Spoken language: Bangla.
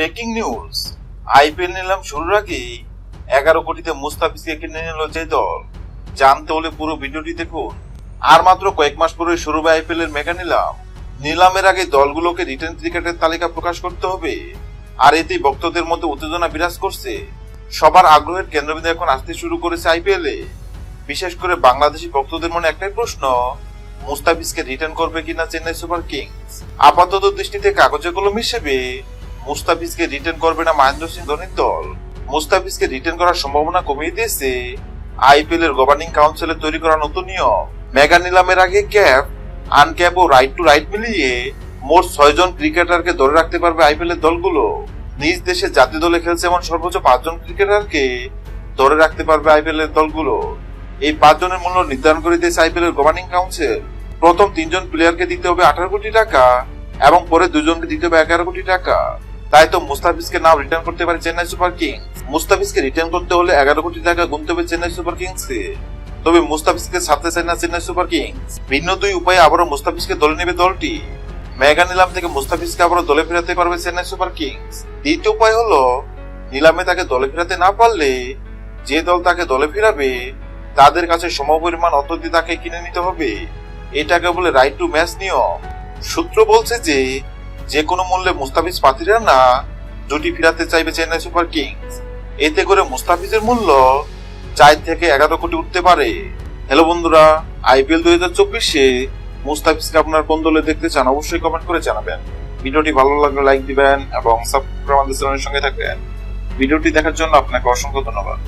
Breaking news. আইপিএল নিলাম শুরুর আগেই এগারো কোটিতে মুস্তাফিজকে কিনে নিল যে দল। জানতে হলে পুরো ভিডিওটি দেখুন। আর মাত্র কয়েক মাস পরে শুরু হবে আইপিএল এর মেগা নিলাম। নিলামের আগে দলগুলোকে রিটার্ন ক্রিকেটের তালিকা প্রকাশ করতে হবে। আর এতেই ভক্তদের মধ্যে উত্তেজনা বিরাজ করছে। সবার আগ্রহের কেন্দ্রবিন্দু এখন আসতে শুরু করেছে আইপিএল এ। বিশেষ করে বাংলাদেশি ভক্তদের মনে একটাই প্রশ্ন, মুস্তাফিজকে রিটার্ন করবে কিনা চেন্নাই সুপার কিংস? আপাতত দৃষ্টিতে কাগজে কলম হিসেবে মুস্তাফিজকে রিটার্ন করবে না মহেন্দ্র সিং ধোনির দল। মুস্তাফিজকে রিটার্ন করার সম্ভাবনা কমিয়ে দিয়েছে আইপিএল এর গভর্নিং কাউন্সিলে তৈরি করা নতুন নিয়ম। মেগা নিলামের আগে ক্যাপ আনক্যাপ ও রাইট টু রাইট মিলিয়ে মোট ছয় জন ক্রিকেটারকে ধরে রাখতে পারবে আইপিএল এর দলগুলো। নিজ দেশে জাতীয় দলে খেলছে এমন সর্বোচ্চ পাঁচজন ক্রিকেটারকে ধরে রাখতে পারবে আইপিএল এর দলগুলো। এই পাঁচজনের মূল্য নির্ধারণ করে দিয়েছে আইপিএল এর গভর্নিং কাউন্সিল প্রথম তিনজন প্লেয়ারকে দিতে হবে আঠারো কোটি টাকা এবং পরে দুজনকে দিতে হবে এগারো কোটি টাকা। তাই তো মুস্তাফিজকে নাও রিটার্ন করতে পারে চেন্নাই সুপার কিংস। মুস্তাফিজকে রিটার্ন করতে হলে এগারো কোটি টাকা গুনতে হবে চেন্নাই সুপার কিংসকে। তবে মুস্তাফিজকে ছাড়তে চায় না চেন্নাই সুপার কিংস। ভিন্ন দুই উপায়ে আবারও মুস্তাফিজকে দলে নেবে দলটি। মেগা নিলাম থেকে মুস্তাফিজকে আবারও দলে ফেরাতে পারবে চেন্নাই সুপার কিংস। দ্বিতীয় উপায় হলো, নিলামে তাকে দলে ফেরাতে না পারলে যে দল তাকে দলে ফেরাবে, তাদের কাছে সমপরিমাণ অর্থ দিয়ে তাকে কিনে নিতে হবে। এটাকে বলে রাইট টু ম্যাচ নিয়ম। সূত্র বলছে যে যে কোনো মূল্যে মুস্তাফিজ পাতিরা না জুটি ফিরাতে চাইবে চেন্নাই সুপার কিংস। এতে করে মুস্তাফিজের মূল্য চার থেকে এগারো কোটি উঠতে পারে। হ্যালো বন্ধুরা, আইপিএল দুই হাজার চব্বিশে মুস্তাফিজকে আপনার কোন দলে দেখতে চান অবশ্যই কমেন্ট করে জানাবেন। ভিডিওটি ভালো লাগলে লাইক দিবেন এবং সাবস্ক্রাইব আমাদের চ্যানেলের সঙ্গে থাকবেন। ভিডিওটি দেখার জন্য আপনাকে অসংখ্য ধন্যবাদ।